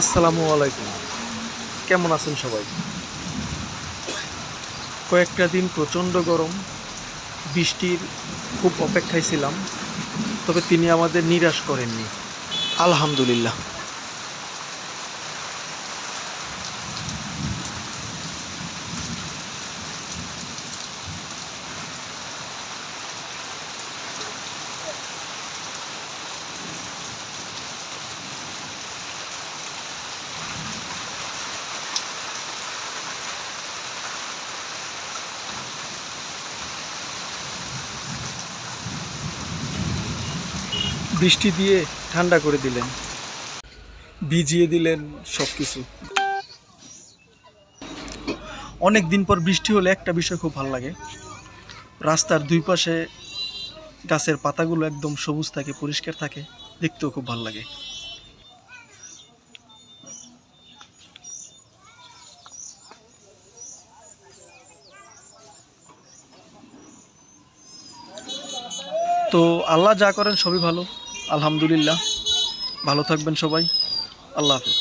আসসালামু আলাইকুম। কেমন আছেন সবাই? কয়েকটা দিন প্রচণ্ড গরম, বৃষ্টির খুব অপেক্ষায় ছিলাম, তবে তিনি আমাদের নিরাশ করেননি। আলহামদুলিল্লাহ। বৃষ্টি দিয়ে ঠান্ডা করে দিলেন। ভিজিয়ে দিলেন সব কিছু অনেক দিন পর বৃষ্টি হলে একটা বিষয় খুব ভালো লাগে। রাস্তার দুই পাশে গাছের পাতাগুলো একদম সবুজ থাকে, পরিষ্কার থাকে, দেখতেও খুব ভালো লাগে। তো আল্লাহ যা করেন সবই ভালো। আলহামদুলিল্লাহ। ভালো থাকবেন সবাই। আল্লাহ হাফিজ।